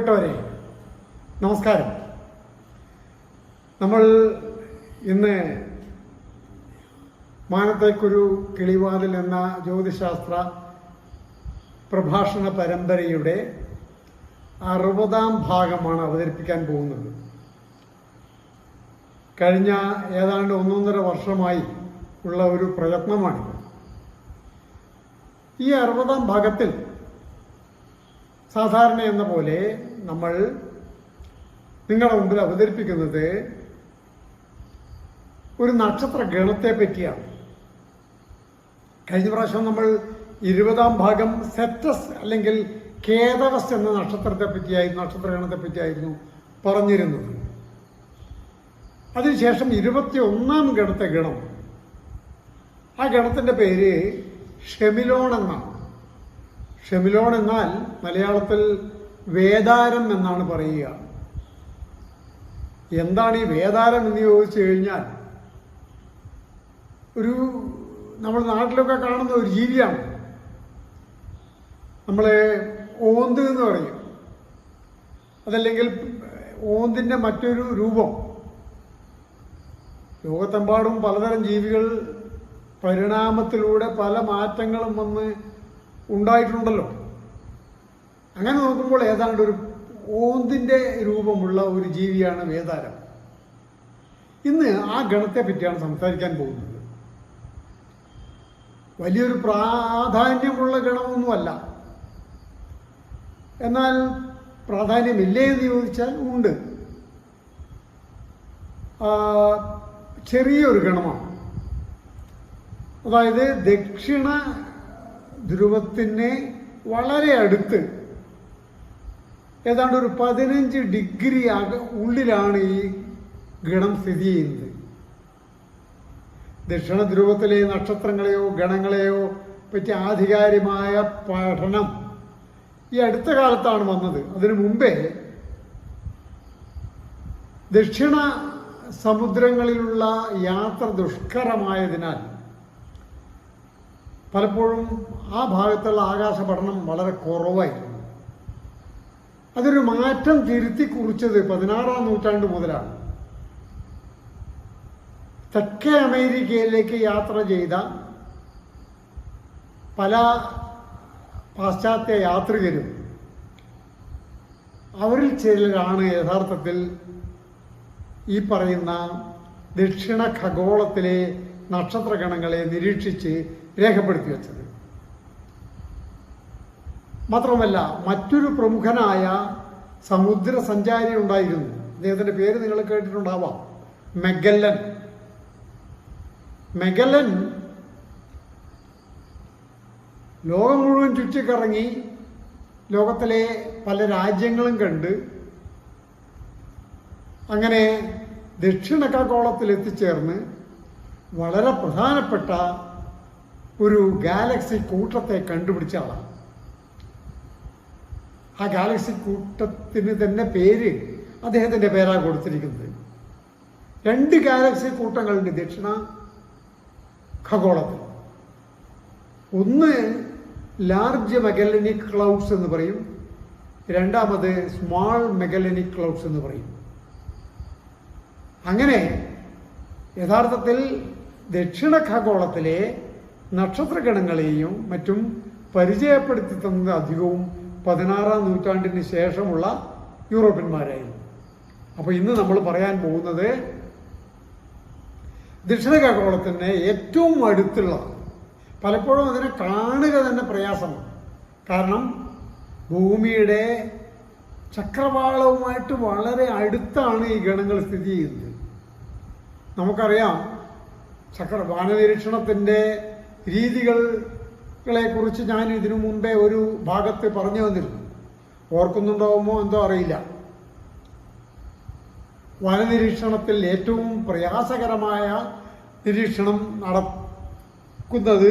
പ്രിയപ്പെട്ടവരെ നമസ്കാരം. നമ്മൾ ഇന്ന് മാനത്തേക്കൊരു കിളിവാതിൽ എന്ന ജ്യോതിശാസ്ത്ര പ്രഭാഷണ പരമ്പരയുടെ അറുപതാം ഭാഗമാണ് അവതരിപ്പിക്കാൻ പോകുന്നത്. കഴിഞ്ഞ ഏതാണ്ട് ഒന്നൊന്നര വർഷമായി ഉള്ള ഒരു പ്രയത്നമാണിത് ഈ അറുപതാം ഭാഗത്തിൽ സാധാരണ എന്ന പോലെ നമ്മൾ നിങ്ങളുടെ മുമ്പിൽ അവതരിപ്പിക്കുന്നത് ഒരു നക്ഷത്ര ഗണത്തെ പറ്റിയാണ്. കഴിഞ്ഞ പ്രാവശ്യം നമ്മൾ ഇരുപതാം ഭാഗം സെറ്റസ് അല്ലെങ്കിൽ കേതവസ് എന്ന നക്ഷത്രത്തെ പറ്റിയായിരുന്നു നക്ഷത്രഗണത്തെ പറ്റിയായിരുന്നു പറഞ്ഞിരുന്നത്. അതിനുശേഷം ഇരുപത്തി ഒന്നാം ഗണത്തെ ഗണം. ആ ഗണത്തിന്റെ പേര് ഷെമിലോൺ എന്നാണ്. ഷെമിലോൺ എന്നാൽ മലയാളത്തിൽ വേദാരം എന്നാണ് പറയുക. എന്താണ് ഈ വേദാരം എന്ന് ചോദിച്ചു കഴിഞ്ഞാൽ ഒരു നമ്മൾ നാട്ടിലൊക്കെ കാണുന്ന ഒരു ജീവിയാണ്. നമ്മളെ ഓന്ത് എന്ന് പറയും. അതല്ലെങ്കിൽ ഓന്തിന്റെ മറ്റൊരു രൂപം. ലോകത്തെമ്പാടും പലതരം ജീവികൾ പരിണാമത്തിലൂടെ പല മാറ്റങ്ങളും വന്ന് ഉണ്ടായിട്ടുണ്ടല്ലോ. അങ്ങനെ നോക്കുമ്പോൾ ഏതാണ്ട് ഒരു ഓന്തിന്റെ രൂപമുള്ള ഒരു ജീവിയാണ് വേദാരം. ഇന്ന് ആ ഗണത്തെ പറ്റിയാണ് സംസാരിക്കാൻ പോകുന്നത്. വലിയൊരു പ്രാധാന്യമുള്ള ഗണമൊന്നുമല്ല. എന്നാൽ പ്രാധാന്യമില്ലേ എന്ന് ചോദിച്ചാൽ ഉണ്ട്. ചെറിയൊരു ഗണമാണ്. അതായത് ദക്ഷിണ ധ്രുവത്തിന് വളരെ അടുത്ത് ഏതാണ്ട് ഒരു പതിനഞ്ച് ഡിഗ്രി അക ഉള്ളിലാണ് ഈ ഗണം സ്ഥിതി ചെയ്യുന്നത്. ദക്ഷിണ ധ്രുവത്തിലെ നക്ഷത്രങ്ങളെയോ ഗണങ്ങളെയോ പറ്റി ആധികാരികമായ പഠനം ഈ അടുത്ത കാലത്താണ് വന്നത്. അതിനു മുമ്പേ ദക്ഷിണ സമുദ്രങ്ങളിലുള്ള യാത്ര ദുഷ്കരമായതിനാൽ പലപ്പോഴും ആ ഭാഗത്തുള്ള ആകാശ പഠനം വളരെ കുറവായിരുന്നു. അതൊരു മാറ്റം തിരുത്തി കുറിച്ചത് പതിനാറാം നൂറ്റാണ്ട് മുതലാണ്. തെക്കേ അമേരിക്കയിലേക്ക് യാത്ര ചെയ്ത പല പാശ്ചാത്യ യാത്രികരും അവരിൽ ചിലരാണ് യഥാർത്ഥത്തിൽ ഈ പറയുന്ന ദക്ഷിണ ഖഗോളത്തിലെ നക്ഷത്രഗണങ്ങളെ നിരീക്ഷിച്ച് രേഖപ്പെടുത്തി വെച്ചത്. മാത്രമല്ല മറ്റൊരു പ്രമുഖനായ സമുദ്ര സഞ്ചാരി ഉണ്ടായിരുന്നു. അദ്ദേഹത്തിന്റെ പേര് നിങ്ങൾ കേട്ടിട്ടുണ്ടാവാം. മെഗല്ലൻ. മെഗല്ലൻ ലോകം മുഴുവൻ ചുറ്റിക്കറങ്ങി ലോകത്തിലെ പല രാജ്യങ്ങളും കണ്ട് അങ്ങനെ ദക്ഷിണ എത്തിച്ചേർന്ന് വളരെ പ്രധാനപ്പെട്ട ഒരു ഗാലക്സി കൂട്ടത്തെ കണ്ടുപിടിച്ച ആളാണ്. ആ ഗാലക്സി കൂട്ടത്തിന് തന്നെ പേര് അദ്ദേഹത്തിന്റെ പേരാണ് കൊടുത്തിരിക്കുന്നത്. രണ്ട് ഗാലക്സി കൂട്ടങ്ങളുണ്ട് ദക്ഷിണ ഖഗോളത്തിൽ. ഒന്ന് ലാർജ് മെഗലനിക് ക്ലൗഡ്സ് എന്ന് പറയും. രണ്ടാമത് സ്മോൾ മെഗലനിക് ക്ലൗഡ്സ് എന്ന് പറയും. അങ്ങനെ യഥാർത്ഥത്തിൽ ദക്ഷിണ ഖഗോളത്തിലെ നക്ഷത്രഗണങ്ങളെയും മറ്റും പരിചയപ്പെടുത്തി തന്നത് അധികവും പതിനാറാം നൂറ്റാണ്ടിന് ശേഷമുള്ള യൂറോപ്യന്മാരായിരുന്നു. അപ്പോൾ ഇന്ന് നമ്മൾ പറയാൻ പോകുന്നത് ദക്ഷിണ ഖഗോളത്തിന് ഏറ്റവും അടുത്തുള്ള പലപ്പോഴും അതിനെ കാണുക തന്നെ പ്രയാസമാണ്. കാരണം ഭൂമിയുടെ ചക്രവാളവുമായിട്ട് വളരെ അടുത്താണ് ഈ ഗണങ്ങൾ സ്ഥിതി ചെയ്യുന്നത്. നമുക്കറിയാം ചക്ര വാനനിരീക്ഷണത്തിന്റെ രീതികളെ കുറിച്ച് ഞാൻ ഇതിനു മുമ്പേ ഒരു ഭാഗത്ത് പറഞ്ഞു വന്നിരുന്നു ഓർക്കുന്നുണ്ടാവുമോ എന്തോ അറിയില്ല. വനനിരീക്ഷണത്തിൽ ഏറ്റവും പ്രയാസകരമായ നിരീക്ഷണം നടക്കുന്നത്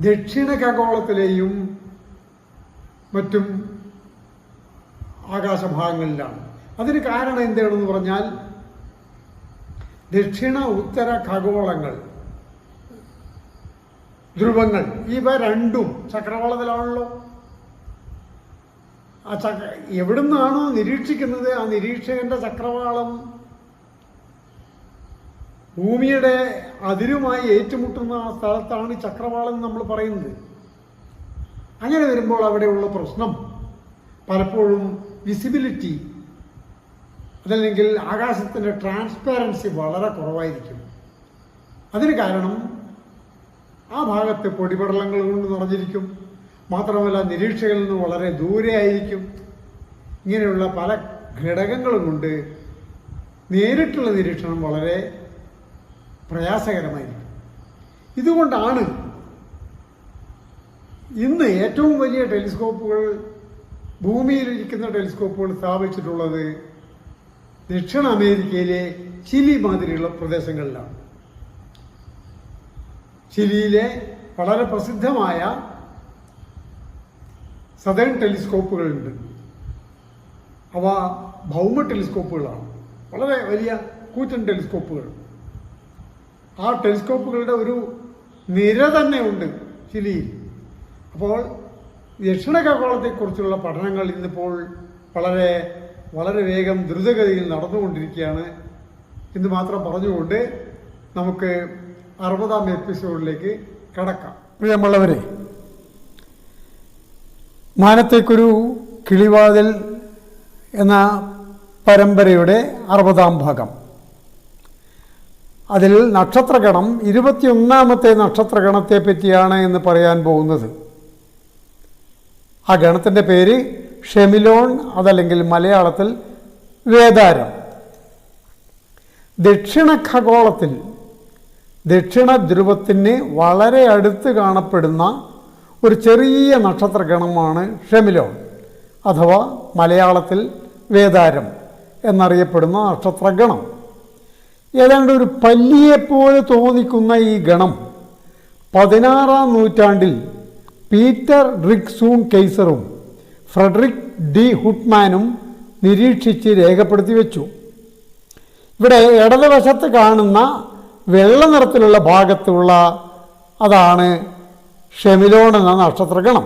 ദക്ഷിണ ഖഗോളത്തിലെയും മറ്റും ആകാശഭാഗങ്ങളിലാണ്. അതിന് കാരണം എന്താണെന്ന് പറഞ്ഞാൽ ദക്ഷിണ ഉത്തര ഖഗോളങ്ങൾ ധ്രുവങ്ങൾ. ഇവ രണ്ടും ചക്രവാളത്തിലാണല്ലോ. ആ ചക്ര എവിടുന്നാണോ നിരീക്ഷിക്കുന്നത് ആ നിരീക്ഷകന്റെ ചക്രവാളം? ഭൂമിയുടെ അതിരുമായി ഏറ്റുമുട്ടുന്ന ആ സ്ഥലത്താണ് ചക്രവാളം എന്ന് നമ്മൾ പറയുന്നത്. അങ്ങനെ വരുമ്പോൾ അവിടെയുള്ള പ്രശ്നം പലപ്പോഴും വിസിബിലിറ്റി അതല്ലെങ്കിൽ ആകാശത്തിന്റെ ട്രാൻസ്പാരൻസി വളരെ കുറവായിരിക്കും. അതിന് കാരണം ആ ഭാഗത്ത് പൊടിപടലങ്ങൾ കൊണ്ട് നിറഞ്ഞിരിക്കും. മാത്രമല്ല നിരീക്ഷകരിൽ നിന്ന് വളരെ ദൂരെ ആയിരിക്കും. ഇങ്ങനെയുള്ള പല ഘടകങ്ങളും കൊണ്ട് നേരിട്ടുള്ള നിരീക്ഷണം വളരെ പ്രയാസകരമായിരിക്കും. ഇതുകൊണ്ടാണ് ഇന്ന് ഏറ്റവും വലിയ ടെലിസ്കോപ്പുകൾ ഭൂമിയിലിരിക്കുന്ന ടെലിസ്കോപ്പുകൾ സ്ഥാപിച്ചിട്ടുള്ളത് ദക്ഷിണ അമേരിക്കയിലെ ചിലി മാതിരിയുള്ള പ്രദേശങ്ങളിലാണ്. ചിലിയിലെ വളരെ പ്രസിദ്ധമായ സദേൺ ടെലിസ്കോപ്പുകളുണ്ട്. അവ ഭൗമ ടെലിസ്കോപ്പുകളാണ്. വളരെ വലിയ കൂറ്റൻ ടെലിസ്കോപ്പുകൾ. ആ ടെലിസ്കോപ്പുകളുടെ ഒരു നിര തന്നെ ഉണ്ട് ചിലിയിൽ. അപ്പോൾ ദക്ഷിണഖഗോളത്തെക്കുറിച്ചുള്ള പഠനങ്ങൾ ഇന്നിപ്പോൾ വളരെ വളരെ വേഗം ദ്രുതഗതിയിൽ നടന്നുകൊണ്ടിരിക്കുകയാണ്. എന്ന് മാത്രം പറഞ്ഞുകൊണ്ട് നമുക്ക് അറുപതാം എപ്പിസോഡിലേക്ക് കടക്കാം. പ്രിയമുള്ളവരെ മാനത്തേക്കൊരു കിളിവാതിൽ എന്ന പരമ്പരയുടെ അറുപതാം ഭാഗം. അതിൽ നക്ഷത്രഗണം ഇരുപത്തിയൊന്നാമത്തെ നക്ഷത്രഗണത്തെ പറ്റിയാണ് എന്ന് പറയാൻ പോകുന്നത്. ആ ഗണത്തിന്റെ പേര് ഷെമിലോൺ അതല്ലെങ്കിൽ മലയാളത്തിൽ വേദാരം. ദക്ഷിണ ഖഗോളത്തിൽ ദക്ഷിണ ധ്രുവത്തിന് വളരെ അടുത്ത് കാണപ്പെടുന്ന ഒരു ചെറിയ നക്ഷത്രഗണമാണ് ഷെമിലോൺ അഥവാ മലയാളത്തിൽ വേദാരം എന്നറിയപ്പെടുന്ന നക്ഷത്രഗണം. ഏതാണ്ട് ഒരു പല്ലിയെപ്പോലെ തോന്നിക്കുന്ന ഈ ഗണം പതിനാറാം നൂറ്റാണ്ടിൽ പീറ്റർ റിക്സൂൺ കെയ്സറും ഫ്രെഡറിക് ഡി ഹുട്ട്മാനും നിരീക്ഷിച്ച് രേഖപ്പെടുത്തി വെച്ചു. ഇവിടെ ഇടതുവശത്ത് കാണുന്ന വെള്ള നിറത്തിലുള്ള ഭാഗത്തുള്ള അതാണ് ഷെമിലോൺ എന്ന നക്ഷത്രഗണം.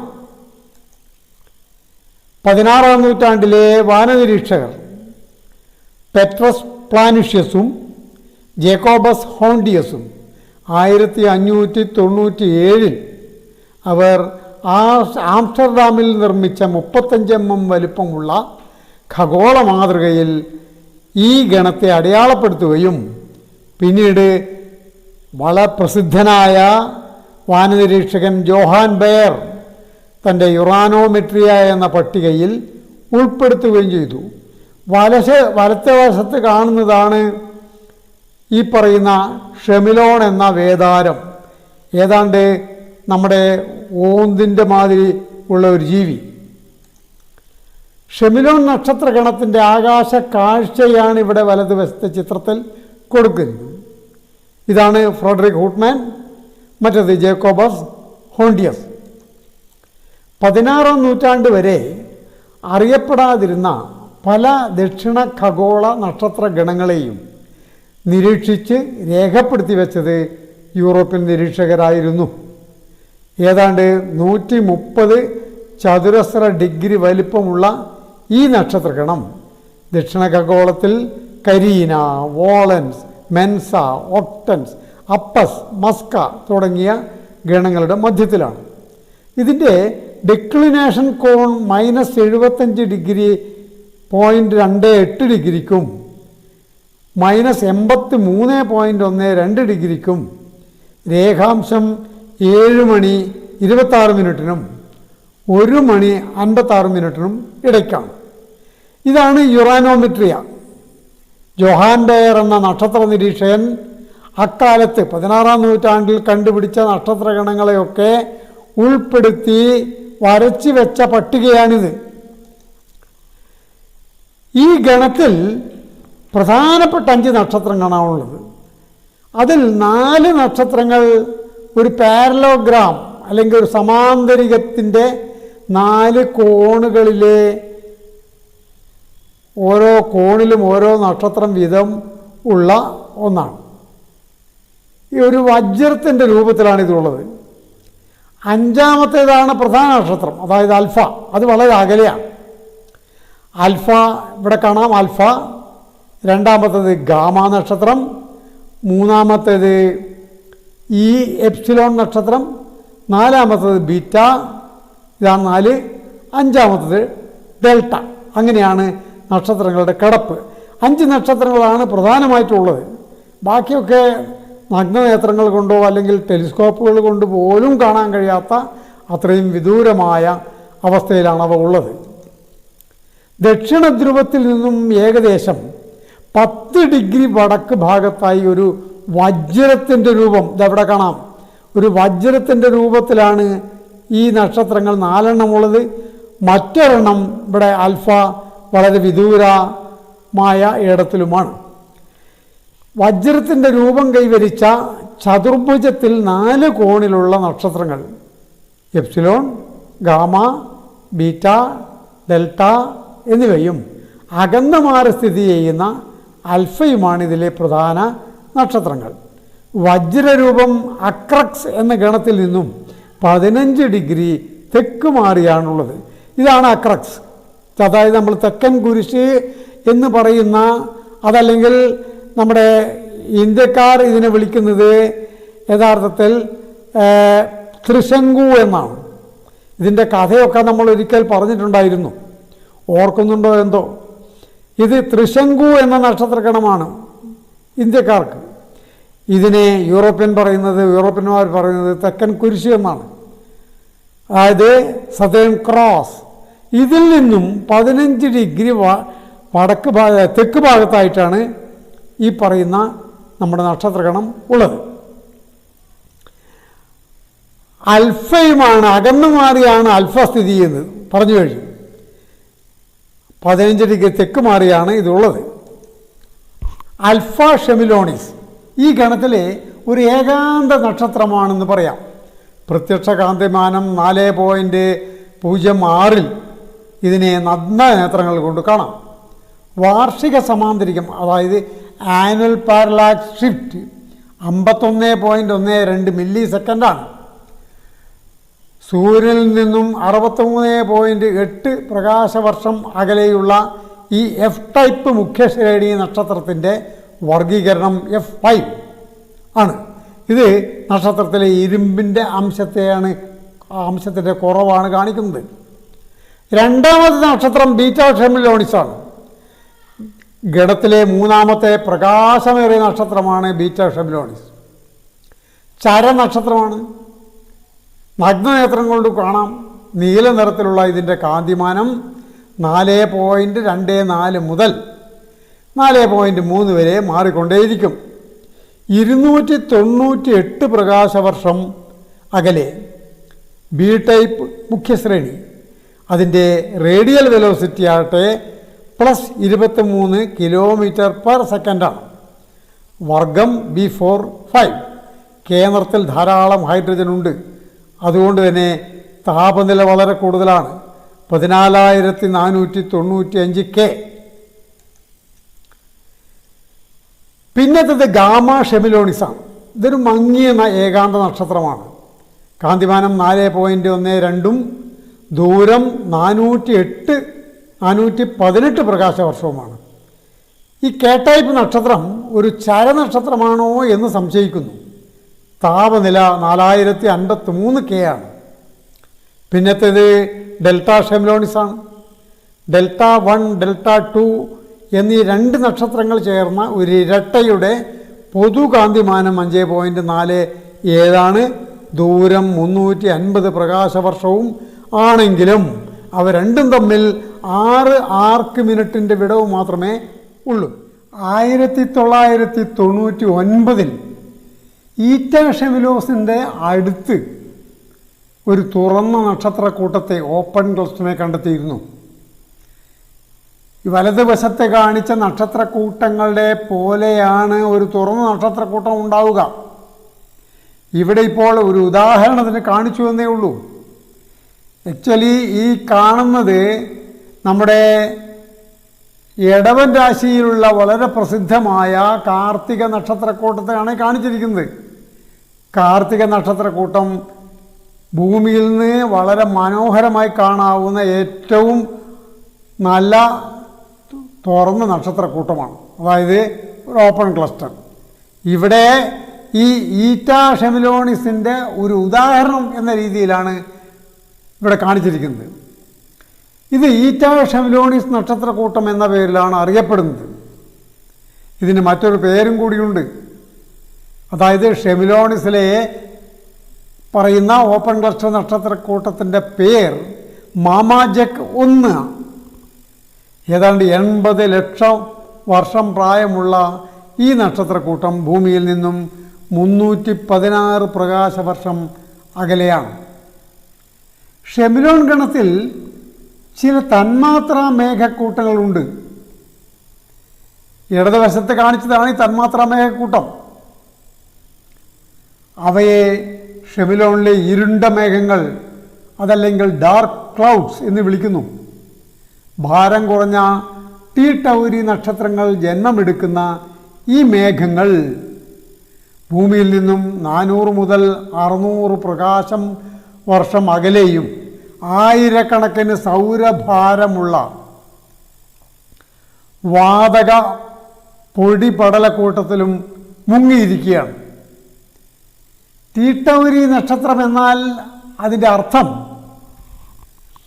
പതിനാറാം നൂറ്റാണ്ടിലെ വാനനിരീക്ഷകർ പെട്രസ് പ്ലാനുഷ്യസും ജേക്കോബസ് ഹോണ്ടിയസും ആയിരത്തി അഞ്ഞൂറ്റി തൊണ്ണൂറ്റി ഏഴിൽ അവർ ആംസ്റ്റർഡാമിൽ നിർമ്മിച്ച മുപ്പത്തഞ്ച് എം എം വലിപ്പമുള്ള ഖഗോള മാതൃകയിൽ ഈ ഗണത്തെ അടയാളപ്പെടുത്തുകയും പിന്നീട് വളരെ പ്രസിദ്ധനായ വാനനിരീക്ഷകൻ ജോഹാൻ ബെയർ തന്റെ യുറാനോമെട്രിയ എന്ന പട്ടികയിൽ ഉൾപ്പെടുത്തുകയും ചെയ്തു. വലശ വലത്തെ വശത്ത് കാണുന്നതാണ് ഈ പറയുന്ന ഷെമിലോൺ എന്ന വേദാരം. ഏതാണ്ട് നമ്മുടെ ഓന്തിന്റെ മാതിരി ഉള്ള ഒരു ജീവി. ഷെമിലോൺ നക്ഷത്രഗണത്തിന്റെ ആകാശ കാഴ്ചയാണ് ഇവിടെ വലതുവശത്തെ ചിത്രത്തിൽ കൊടുക്കുന്നത്. ഇതാണ് ഫ്രോഡറിക് ഹൂട്ട്മാൻ മറ്റത് ജേക്കോബസ് ഹോണ്ടിയസ്. പതിനാറാം നൂറ്റാണ്ട് വരെ അറിയപ്പെടാതിരുന്ന പല ദക്ഷിണ ഖഗോള നക്ഷത്ര ഗണങ്ങളെയും നിരീക്ഷിച്ച് രേഖപ്പെടുത്തി വെച്ചത് യൂറോപ്യൻ നിരീക്ഷകരായിരുന്നു. ഏതാണ്ട് നൂറ്റി മുപ്പത് ചതുരശ്ര ഡിഗ്രി വലിപ്പമുള്ള ഈ നക്ഷത്രഗണം ദക്ഷിണ ഖഗോളത്തിൽ Carina Volans Mensa Octans Apus Musca തുടങ്ങിയ ഗണങ്ങളുടെ മധ്യത്തിലാണ്. ഇതിന്റെ ഡിക്ലിനേഷൻ കോൺ മൈനസ് എഴുപത്തഞ്ച് ഡിഗ്രി പോയിന്റ് രണ്ട് എട്ട് ഡിഗ്രിക്കും മൈനസ് എൺപത്തി മൂന്ന് പോയിന്റ് ഒന്ന് രണ്ട് ഡിഗ്രിക്കും രേഖാംശം ഏഴ് മണി ഇരുപത്താറ് മിനിറ്റിനും ഒരു മണി അൻപത്താറ് മിനിറ്റിനും ഇടയ്ക്കാണ്. ഇതാണ് യുറാനോമെട്രിയ. ജോഹാൻ ഡെയർ എന്ന നക്ഷത്ര നിരീക്ഷകൻ അക്കാലത്ത് പതിനാറാം നൂറ്റാണ്ടിൽ കണ്ടുപിടിച്ച നക്ഷത്രഗണങ്ങളെയൊക്കെ ഉൾപ്പെടുത്തി വരച്ചു വെച്ച പട്ടികയാണിത്. ഈ ഗണത്തിൽ പ്രധാനപ്പെട്ട അഞ്ച് നക്ഷത്രങ്ങളാണുള്ളത്. അതിൽ നാല് നക്ഷത്രങ്ങൾ ഒരു പാരലോഗ്രാം അല്ലെങ്കിൽ ഒരു സമാന്തരികത്തിന്റെ നാല് കോണുകളിലെ ഓരോ കോണിലും ഓരോ നക്ഷത്രം വീതം ഉള്ള ഒന്നാണ്. ഈ ഒരു വജ്രത്തിന്റെ രൂപത്തിലാണ് ഇതുള്ളത്. അഞ്ചാമത്തേതാണ് പ്രധാന നക്ഷത്രം അതായത് അൽഫ അത് വളരെ അകലെയാണ്. അൽഫ ഇവിടെ കാണാം അൽഫ രണ്ടാമത്തേത് ഗാമ നക്ഷത്രം. മൂന്നാമത്തേത് ഈ എപ്സിലോൺ നക്ഷത്രം. നാലാമത്തേത് ബീറ്റ. ഇതാണ് നാല്. അഞ്ചാമത്തേത് ഡെൽറ്റ. അങ്ങനെയാണ് നക്ഷത്രങ്ങളുടെ കിടപ്പ്. അഞ്ച് നക്ഷത്രങ്ങളാണ് പ്രധാനമായിട്ടുള്ളത്. ബാക്കിയൊക്കെ നഗ്നനേത്രങ്ങൾ കൊണ്ടോ അല്ലെങ്കിൽ ടെലിസ്കോപ്പുകൾ കൊണ്ട് പോലും കാണാൻ കഴിയാത്ത അത്രയും വിദൂരമായ അവസ്ഥയിലാണ് അവ ഉള്ളത്. ദക്ഷിണ ധ്രുവത്തിൽ നിന്നും ഏകദേശം പത്ത് ഡിഗ്രി വടക്ക് ഭാഗത്തായി ഒരു വജ്രത്തിന്റെ രൂപം. ഇതെവിടെ കാണാം? ഒരു വജ്രത്തിന്റെ രൂപത്തിലാണ് ഈ നക്ഷത്രങ്ങൾ നാലെണ്ണമുള്ളത്. മറ്റൊരെണ്ണം ഇവിടെ ആൽഫ വളരെ വിദൂരമായ ഇടത്തിലുമാണ്. വജ്രത്തിന്റെ രൂപം കൈവരിച്ച ചതുർഭുജത്തിൽ നാല് കോണിലുള്ള നക്ഷത്രങ്ങൾ. എപ്സിലോൺ ഗാമ ബീറ്റ ഡെൽറ്റ എന്നിവയും അകന്ന മാറി സ്ഥിതി ചെയ്യുന്ന അൽഫയുമാണ് ഇതിലെ പ്രധാന നക്ഷത്രങ്ങൾ. വജ്രരൂപം അക്രക്സ് എന്ന ഗണത്തിൽ നിന്നും പതിനഞ്ച് ഡിഗ്രി തെക്ക് മാറിയാണുള്ളത്. ഇതാണ് അക്രക്സ്. അതായത് നമ്മൾ തെക്കൻ കുരിശ് എന്ന് പറയുന്ന അതല്ലെങ്കിൽ നമ്മുടെ ഇന്ത്യക്കാർ ഇതിനെ വിളിക്കുന്നത് യഥാർത്ഥത്തിൽ ത്രിശങ്കു എന്നാണ്. ഇതിന്റെ കഥയൊക്കെ നമ്മൾ ഒരിക്കൽ പറഞ്ഞിട്ടുണ്ടായിരുന്നു. ഓർക്കുന്നുണ്ടോ എന്തോ? ഇത് ത്രിശങ്കു എന്ന നക്ഷത്രഗണമാണ് ഇന്ത്യക്കാർക്ക്. ഇതിനെ യൂറോപ്യൻ പറയുന്നത് യൂറോപ്യന്മാർ പറയുന്നത് തെക്കൻ കുരിശ് എന്നാണ്. അതായത് സതേൺ ക്രോസ്. ഇതിൽ നിന്നും പതിനഞ്ച് ഡിഗ്രി വടക്ക് ഭാഗ തെക്ക് ഭാഗത്തായിട്ടാണ് ഈ പറയുന്ന നമ്മുടെ നക്ഷത്രഗണം ഉള്ളത്. അൽഫയുമാണ് അകന്നു മാറിയാണ് അൽഫ സ്ഥിതി ചെയ്യുന്നത്. പറഞ്ഞു കഴിഞ്ഞു. പതിനഞ്ച് ഡിഗ്രി തെക്ക് മാറിയാണ് ഇതുള്ളത്. അൽഫ ഷെമിലോണിസ്. ഈ ഗണത്തിലെ ഒരു ഏകാന്ത നക്ഷത്രമാണെന്ന് പറയാം. പ്രത്യക്ഷ കാന്തിമാനം നാല് പോയിന്റ് പൂജ്യം ആറിൽ ഇതിനെ നഗ്ന നേത്രങ്ങൾ കൊണ്ട് കാണാം. വാർഷിക സമാന്തരികം അതായത് ആനുവൽ പാരലാക്സ് ഷിഫ്റ്റ് അമ്പത്തൊന്ന് പോയിന്റ് ഒന്ന് രണ്ട് മില്ലി സെക്കൻഡാണ് സൂര്യനിൽ നിന്നും അറുപത്തൊന്ന് പോയിന്റ് എട്ട് പ്രകാശവർഷം അകലെയുള്ള ഈ എഫ് ടൈപ്പ് മുഖ്യശ്രേണി നക്ഷത്രത്തിന്റെ വർഗീകരണം എഫ് ഫൈവ് ആണ്. ഇത് നക്ഷത്രത്തിലെ ഇരുമ്പിന്റെ അംശത്തെയാണ് അംശത്തിന്റെ കുറവാണ് കാണിക്കുന്നത്. രണ്ടാമത്തെ നക്ഷത്രം ബീറ്റാക്ഷം ഷെമിലോണിസാണ് ഗണത്തിലെ മൂന്നാമത്തെ പ്രകാശമേറിയ നക്ഷത്രമാണ് ബീറ്റ ഷെമിലോണിസ് ചരനക്ഷത്രമാണ് നഗ്നനേത്രം കൊണ്ട് കാണാം. നീല നിറത്തിലുള്ള ഇതിന്റെ കാന്തിമാനം നാല് പോയിന്റ് രണ്ട് നാല് മുതൽ നാല് പോയിന്റ് മൂന്ന് വരെ മാറിക്കൊണ്ടേയിരിക്കും. ഇരുന്നൂറ്റി തൊണ്ണൂറ്റി എട്ട് പ്രകാശവർഷം അകലെ ബി ടൈപ്പ് മുഖ്യശ്രേണി. അതിന്റെ റേഡിയൽ വെലോസിറ്റി ആകട്ടെ പ്ലസ് ഇരുപത്തി മൂന്ന് കിലോമീറ്റർ പെർ സെക്കൻഡാണ് വർഗം ബി ഫോർ ഫൈവ് കേന്ദ്രത്തിൽ ധാരാളം ഹൈഡ്രജൻ ഉണ്ട്. അതുകൊണ്ട് തന്നെ താപനില വളരെ കൂടുതലാണ്. പതിനാലായിരത്തി നാനൂറ്റി തൊണ്ണൂറ്റി അഞ്ച് കെ. പിന്നത്തത് ഗാമ ഷെമിലോണിസാണ് ഇതൊരു മങ്ങിയ ഏകാന്ത നക്ഷത്രമാണ്. കാന്തിമാനം നാല് പോയിന്റ് ഒന്ന് രണ്ടും ദൂരം നാനൂറ്റി എട്ട് നാനൂറ്റി പതിനെട്ട് പ്രകാശവർഷവുമാണ്. ഈ കെ ടൈപ്പ് നക്ഷത്രം ഒരു ചരനക്ഷത്രമാണോ എന്ന് സംശയിക്കുന്നു. താപനില നാലായിരത്തി അൻപത്തി മൂന്ന് കെ ആണ്. പിന്നത്തേത് ഡെൽറ്റ ഷെംലോണിസാണ് ഡെൽറ്റ വൺ ഡെൽറ്റ ടു എന്നീ രണ്ട് നക്ഷത്രങ്ങൾ ചേർന്ന ഒരു ഇരട്ടയുടെ പൊതുകാന്തിമാനം അഞ്ച് പോയിന്റ് നാല് ഏഴാണ്. ദൂരം മുന്നൂറ്റി അൻപത് പ്രകാശവർഷവും ആണെങ്കിലും അവ രണ്ടും തമ്മിൽ ആറ് ആർക്ക് മിനിറ്റിന്റെ വിടവ് മാത്രമേ ഉള്ളൂ. ആയിരത്തി തൊള്ളായിരത്തി തൊണ്ണൂറ്റി ഒൻപതിൽ ഈറ്റ ഷെമിലോസിന്റെ അടുത്ത് ഒരു തുറന്ന നക്ഷത്രക്കൂട്ടത്തെ ഓപ്പൺ ക്ലസ്റ്ററിനെ കണ്ടെത്തിയിരുന്നു. വലതുവശത്തെ കാണിച്ച നക്ഷത്രക്കൂട്ടങ്ങളുടെ പോലെയാണ് ഒരു തുറന്ന നക്ഷത്രക്കൂട്ടം ഉണ്ടാവുക. ഇവിടെ ഇപ്പോൾ ഒരു ഉദാഹരണത്തിന് കാണിച്ചു എന്നേ ഉള്ളൂ. ആക്ച്വലി ഈ കാണുന്നത് നമ്മുടെ ഇടവൻ രാശിയിലുള്ള വളരെ പ്രസിദ്ധമായ കാർത്തിക നക്ഷത്രക്കൂട്ടത്തെയാണ് കാണിച്ചിരിക്കുന്നത്. കാർത്തിക നക്ഷത്രക്കൂട്ടം ഭൂമിയിൽ നിന്ന് വളരെ മനോഹരമായി കാണാവുന്ന ഏറ്റവും നല്ല തുറന്ന നക്ഷത്രക്കൂട്ടമാണ്. അതായത് ഒരു ഓപ്പൺ ക്ലസ്റ്റർ ഇവിടെ ഈ ഈറ്റ ഷെമിലോണിസിന്റെ ഒരു ഉദാഹരണം എന്ന രീതിയിലാണ് ഇവിടെ കാണിച്ചിരിക്കുന്നത്. ഇത് ഈറ്റ ഷെമിലോണിസ് നക്ഷത്രക്കൂട്ടം എന്ന പേരിലാണ് അറിയപ്പെടുന്നത്. ഇതിന് മറ്റൊരു പേരും കൂടിയുണ്ട്. അതായത് ഷെമിലോണിസിലെ പറയുന്ന ഓപ്പൺ ക്ലസ്റ്റർ നക്ഷത്രക്കൂട്ടത്തിന്റെ പേർ മാമാജക് ഒന്ന്. ഏതാണ്ട് എൺപത് ലക്ഷം വർഷം പ്രായമുള്ള ഈ നക്ഷത്രക്കൂട്ടം ഭൂമിയിൽ നിന്നും മുന്നൂറ്റി പതിനാറ് പ്രകാശവർഷം അകലെയാണ്. ഷെമിലോൺ ഗണത്തിൽ ചില തന്മാത്രാ മേഘക്കൂട്ടങ്ങളുണ്ട് ഇടതുവശത്ത് കാണിച്ചതാണ് ഈ തന്മാത്രാ മേഘക്കൂട്ടം. അവയെ ഷെമിലോണിലെ ഇരുണ്ട മേഘങ്ങൾ അതല്ലെങ്കിൽ ഡാർക്ക് ക്ലൗഡ്സ് എന്ന് വിളിക്കുന്നു. ഭാരം കുറഞ്ഞ ടീ ടൗരി നക്ഷത്രങ്ങൾ ജന്മമെടുക്കുന്ന ഈ മേഘങ്ങൾ ഭൂമിയിൽ നിന്നും നാനൂറ് മുതൽ അറുന്നൂറ് പ്രകാശം വർഷം അകലെയും ആയിരക്കണക്കിന് സൗരഭാരമുള്ള വാതക പൊടി പടലക്കൂട്ടത്തിലും മുങ്ങിയിരിക്കുകയാണ്. തീട്ടൗരി നക്ഷത്രം എന്നാൽ അതിന്റെ അർത്ഥം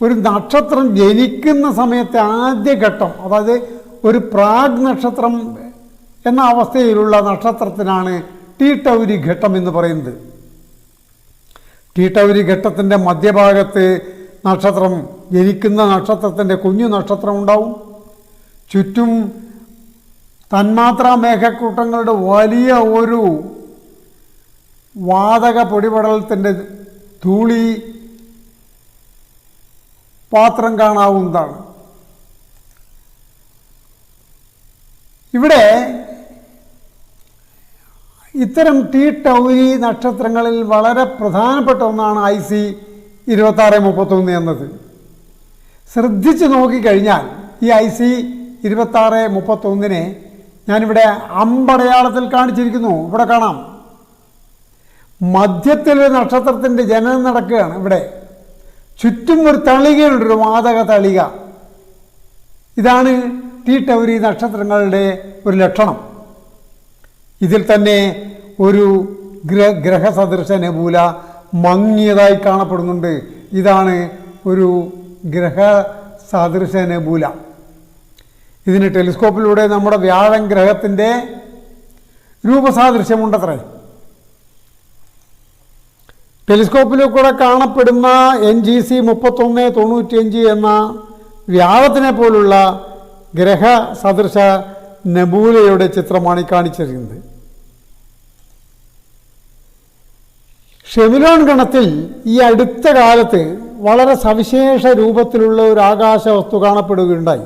ഒരു നക്ഷത്രം ജനിക്കുന്ന സമയത്തെ ആദ്യഘട്ടം അതായത് ഒരു പ്രാഗ് നക്ഷത്രം എന്ന അവസ്ഥയിലുള്ള നക്ഷത്രത്തിനാണ് ടീട്ടൗരി ഘട്ടം എന്ന് പറയുന്നത്. ടീട്ടൗരി ഘട്ടത്തിന്റെ മധ്യഭാഗത്ത് നക്ഷത്രം ജനിക്കുന്ന നക്ഷത്രത്തിന്റെ കുഞ്ഞു നക്ഷത്രം ഉണ്ടാവും ചുറ്റും തന്മാത്രാ മേഘക്കൂട്ടങ്ങളുടെ വലിയ ഒരു വാതക പൊടിപടലത്തിന്റെ ധൂളി പാത്രം കാണാവുന്നതാണ്. ഇവിടെ ഇത്തരം ടി ടൗരി നക്ഷത്രങ്ങളിൽ വളരെ പ്രധാനപ്പെട്ട ഒന്നാണ് ഐ സി ഇരുപത്താറ് മുപ്പത്തൊന്ന് എന്നത്. ശ്രദ്ധിച്ച് നോക്കിക്കഴിഞ്ഞാൽ ഈ ഐ സി ഇരുപത്താറ് മുപ്പത്തൊന്നിനെ ഞാനിവിടെ അമ്പടയാളത്തിൽ കാണിച്ചിരിക്കുന്നു. ഇവിടെ കാണാം. മധ്യത്തിലൊരു നക്ഷത്രത്തിന്റെ ജനനം നടക്കുകയാണ് ഇവിടെ. ചുറ്റും ഒരു തളികയുണ്ട് ഒരു വാതക തളിക. ഇതാണ് ടി ടൗരി നക്ഷത്രങ്ങളുടെ ഒരു ലക്ഷണം. ഇതിൽ തന്നെ ഒരു ഗ്രഹ ഗ്രഹസദൃശ നെബൂല മങ്ങിയതായി കാണപ്പെടുന്നുണ്ട്. ഇതാണ് ഒരു ഗ്രഹ സാദൃശ്യ നെബൂല. ഇതിന് ടെലിസ്കോപ്പിലൂടെ നമ്മുടെ വ്യാഴം ഗ്രഹത്തിന്റെ രൂപസാദൃശ്യമുണ്ടത്രേ. ടെലിസ്കോപ്പിൽ കൂടെ കാണപ്പെടുന്ന എൻ ജി സി മുപ്പത്തൊന്ന് തൊണ്ണൂറ്റിയഞ്ച് എന്ന വ്യാഴത്തിനെ പോലുള്ള ഗ്രഹ സദൃശ നെബൂലയുടെ ചിത്രമാണ് ഈ കാണിച്ചിരിക്കുന്നത്. ഷെമിലോൺ ഗണത്തിൽ ഈ അടുത്ത കാലത്ത് വളരെ സവിശേഷ രൂപത്തിലുള്ള ഒരു ആകാശ വസ്തു കാണപ്പെടുകയുണ്ടായി.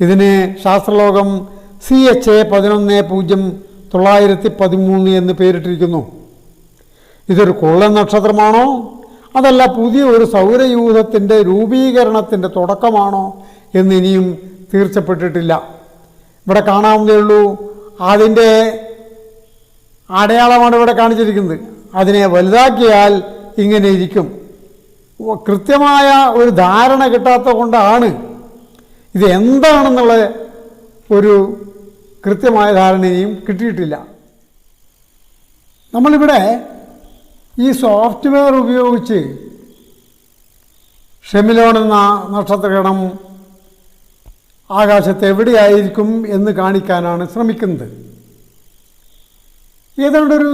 ഇതിന് ശാസ്ത്രലോകം സി എച്ച് എ പതിനൊന്ന് പൂജ്യം തൊള്ളായിരത്തി പതിമൂന്ന് എന്ന് പേരിട്ടിരിക്കുന്നു. ഇതൊരു കൊള്ളൻ നക്ഷത്രമാണോ? അതല്ല പുതിയ ഒരു സൗരയൂഥത്തിന്റെ രൂപീകരണത്തിന്റെ തുടക്കമാണോ എന്നിനിയും തീർച്ചപ്പെട്ടിട്ടില്ല. ഇവിടെ കാണാവുന്നേ ഉള്ളൂ അതിന്റെ അടയാളമാണ് ഇവിടെ കാണിച്ചിരിക്കുന്നത്. അതിനെ വലുതാക്കിയാൽ ഇങ്ങനെ ഇരിക്കും. കൃത്യമായ ഒരു ധാരണ കിട്ടാത്ത കൊണ്ടാണ് ഇത് എന്താണെന്നുള്ള ഒരു കൃത്യമായ ധാരണയും കിട്ടിയിട്ടില്ല. നമ്മളിവിടെ ഈ സോഫ്റ്റ്വെയർ ഉപയോഗിച്ച് ഷെമിലോൺ എന്ന നക്ഷത്രഗണം ആകാശത്ത് എവിടെയായിരിക്കും എന്ന് കാണിക്കാനാണ് ശ്രമിക്കുന്നത്. ഏതാണ്ട് ഒരു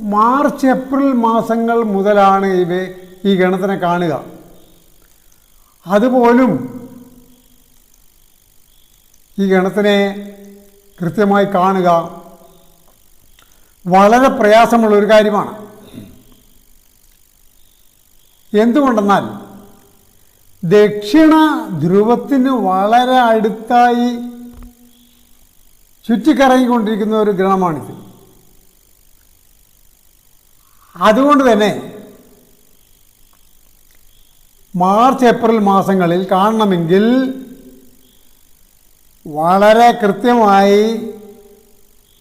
മാർച്ച് ഏപ്രിൽ മാസങ്ങൾ മുതലാണ് ഇവ ഈ ഗണത്തിനെ കാണുക. അതുപോലും ഈ ഗണത്തിനെ കൃത്യമായി കാണുക വളരെ പ്രയാസമുള്ള ഒരു കാര്യമാണ്. എന്തുകൊണ്ടെന്നാൽ ദക്ഷിണ ധ്രുവത്തിന് വളരെ അടുത്തായി ചുറ്റിക്കറങ്ങിക്കൊണ്ടിരിക്കുന്ന ഒരു ഗ്രഹമാണിത് അതുകൊണ്ട് തന്നെ മാർച്ച് ഏപ്രിൽ മാസങ്ങളിൽ കാണണമെങ്കിൽ വളരെ കൃത്യമായി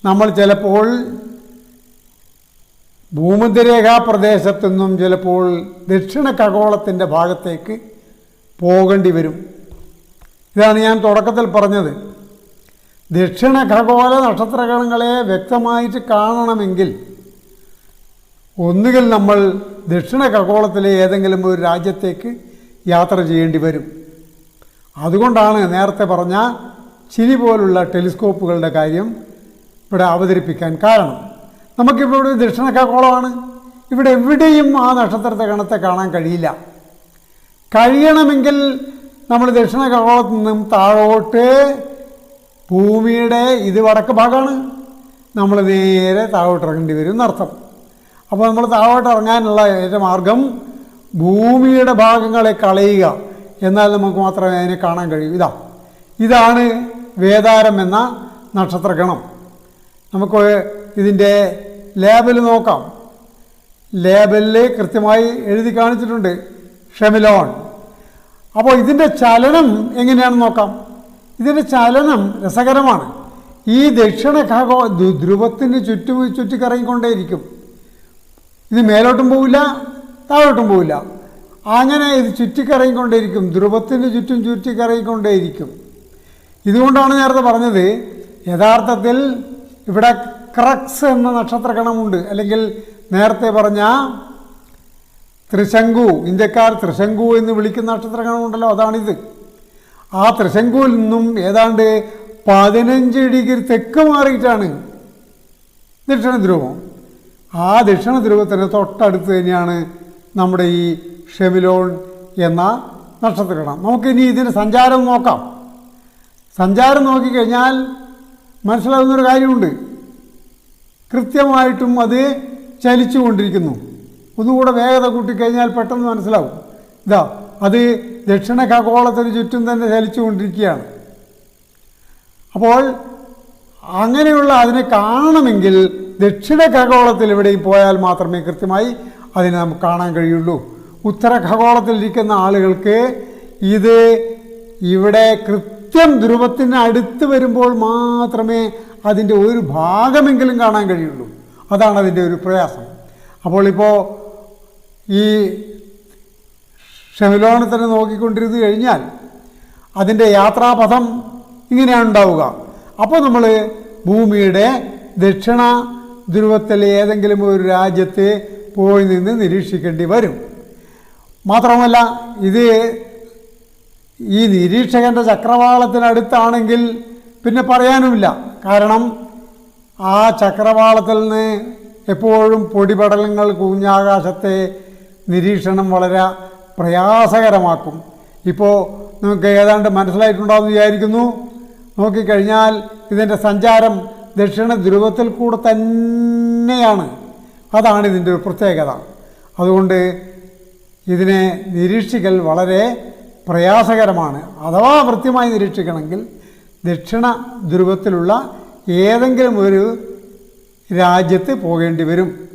നമ്മൾ ചിലപ്പോൾ ഭൂമധ്യരേഖാ പ്രദേശത്തു നിന്നും ചിലപ്പോൾ ദക്ഷിണ ഖഗോളത്തിന്റെ ഭാഗത്തേക്ക് പോകേണ്ടി വരും. ഇതാണ് ഞാൻ തുടക്കത്തിൽ പറഞ്ഞത്. ദക്ഷിണ ഖഗോള നക്ഷത്രഗണങ്ങളെ വ്യക്തമായിട്ട് കാണണമെങ്കിൽ ഒന്നുകിൽ നമ്മൾ ദക്ഷിണ ഖഗോളത്തിലെ ഏതെങ്കിലും ഒരു രാജ്യത്തേക്ക് യാത്ര ചെയ്യേണ്ടി വരും. അതുകൊണ്ടാണ് നേരത്തെ പറഞ്ഞ ചിരി പോലുള്ള ടെലിസ്കോപ്പുകളുടെ കാര്യം ഇവിടെ അവതരിപ്പിക്കാൻ കാരണം. നമുക്കിപ്പോൾ ഇവിടെ ദക്ഷിണ ഖഗോളമാണ്. ഇവിടെ എവിടെയും ആ നക്ഷത്രത്തെ ഗണത്തെ കാണാൻ കഴിയില്ല. കഴിയണമെങ്കിൽ നമ്മൾ ദക്ഷിണ ഖഗോളത്തിൽ നിന്നും താഴോട്ട് ഭൂമിയുടെ ഇത് വടക്ക് ഭാഗമാണ്. നമ്മൾ നേരെ താഴോട്ട് ഇറങ്ങേണ്ടി വരും എന്നർത്ഥം. അപ്പോൾ നമ്മൾ താഴോട്ട് ഇറങ്ങാനുള്ള ഏറ്റവും മാർഗം ഭൂമിയുടെ ഭാഗങ്ങളെ കളയുക. എന്നാൽ നമുക്ക് മാത്രമേ അതിനെ കാണാൻ കഴിയൂ. ഇതാ. ഇതാണ് വേദാരം എന്ന നക്ഷത്രഗണം. നമുക്ക് ഇതിന്റെ ലേബൽ നോക്കാം. ലേബലിൽ കൃത്യമായി എഴുതി കാണിച്ചിട്ടുണ്ട്. ഷെമിലോൺ. അപ്പോൾ ഇതിന്റെ ചലനം എങ്ങനെയാണെന്ന് നോക്കാം. ഇതിന്റെ ചലനം രസകരമാണ്. ഈ ദക്ഷിണ ഖഗോ ധ്രു- ധ്രുവത്തിന് ചുറ്റും ചുറ്റിക്കറങ്ങിക്കൊണ്ടേയിരിക്കും. ഇത് മേലോട്ടും പോവില്ല താഴോട്ടും പോവില്ല. അങ്ങനെ ഇത് ചുറ്റിക്കറങ്ങിക്കൊണ്ടേയിരിക്കും. ധ്രുവത്തിന് ചുറ്റും ചുറ്റിക്കറങ്ങിക്കൊണ്ടേയിരിക്കും. ഇതുകൊണ്ടാണ് നേരത്തെ പറഞ്ഞത് യഥാർത്ഥത്തിൽ ഇവിടെ ക്രക്സ് എന്ന നക്ഷത്രഗണമുണ്ട് അല്ലെങ്കിൽ നേരത്തെ പറഞ്ഞ ത്രിശങ്കു ഇന്ത്യക്കാർ ത്രിശങ്കു എന്ന് വിളിക്കുന്ന നക്ഷത്രഗണമുണ്ടല്ലോ അതാണിത്. ആ ത്രിശങ്കുവിൽ നിന്നും ഏതാണ്ട് പതിനഞ്ച് ഡിഗ്രി തെക്ക് മാറിയിട്ടാണ് ദക്ഷിണ ധ്രുവം ആ ദക്ഷിണ ധ്രുവത്തിന് തൊട്ടടുത്ത് തന്നെയാണ് നമ്മുടെ ഈ ഷെമിലോൺ എന്ന നക്ഷത്രഗണം നമുക്കിനി ഇതിന് സഞ്ചാരം നോക്കാം. സഞ്ചാരം നോക്കിക്കഴിഞ്ഞാൽ മനസ്സിലാകുന്നൊരു കാര്യമുണ്ട്. കൃത്യമായിട്ടും അത് ചലിച്ചു കൊണ്ടിരിക്കുന്നു ഒന്നുകൂടെ വേഗത കൂട്ടിക്കഴിഞ്ഞാൽ പെട്ടെന്ന് മനസ്സിലാവും. ഇതാ അത് ദക്ഷിണ ഖഗോളത്തിന് ചുറ്റും തന്നെ ചലിച്ചു കൊണ്ടിരിക്കുകയാണ് അപ്പോൾ അങ്ങനെയുള്ള അതിനെ കാണണമെങ്കിൽ ദക്ഷിണ ഖഗോളത്തിൽ എവിടെയും പോയാൽ മാത്രമേ കൃത്യമായി അതിനെ നമുക്ക് കാണാൻ കഴിയുള്ളൂ. ഉത്തര ഖഗോളത്തിലിരിക്കുന്ന ആളുകൾക്ക് ഇത് ഇവിടെ കൃത്യം ധ്രുവത്തിന് അടുത്ത് വരുമ്പോൾ മാത്രമേ അതിന്റെ ഒരു ഭാഗമെങ്കിലും കാണാൻ കഴിയുള്ളൂ. അതാണ് അതിന്റെ ഒരു പ്രയാസം. അപ്പോൾ ഇപ്പോൾ ഈ ഷെമിലോണെ തന്നെ നോക്കിക്കൊണ്ടിരുന്നു കഴിഞ്ഞാൽ അതിന്റെ യാത്രാപഥം ഇങ്ങനെയാണ് ഉണ്ടാവുക. അപ്പോൾ നമ്മൾ ഭൂമിയുടെ ദക്ഷിണ ധ്രുവത്തിലെ ഏതെങ്കിലും ഒരു രാജ്യത്ത് പോയി നിന്ന് നിരീക്ഷിക്കേണ്ടി വരും. മാത്രമല്ല ഇത് ഈ നിരീക്ഷകന്റെ ചക്രവാളത്തിനടുത്താണെങ്കിൽ പിന്നെ പറയാനുമില്ല. കാരണം ആ ചക്രവാളത്തിൽ നിന്ന് എപ്പോഴും പൊടിപടലങ്ങൾ കുഞ്ഞാകാശത്തെ നിരീക്ഷണം വളരെ പ്രയാസകരമാക്കും. ഇപ്പോൾ നിങ്ങൾക്ക് ഏതാണ്ട് മനസ്സിലായിട്ടുണ്ടാകുമെന്ന് വിചാരിക്കുന്നു. നോക്കിക്കഴിഞ്ഞാൽ ഇതിന്റെ സഞ്ചാരം ദക്ഷിണ ധ്രുവത്തിൽ കൂടെ തന്നെയാണ്. അതാണ് ഇതിന്റെ ഒരു പ്രത്യേകത. അതുകൊണ്ട് ഇതിനെ നിരീക്ഷിക്കൽ വളരെ പ്രയാസകരമാണ്. അഥവാ കൃത്യമായി നിരീക്ഷിക്കണമെങ്കിൽ ദക്ഷിണ ധ്രുവത്തിലുള്ള ഏതെങ്കിലും ഒരു രാജ്യത്ത് പോകേണ്ടി വരും.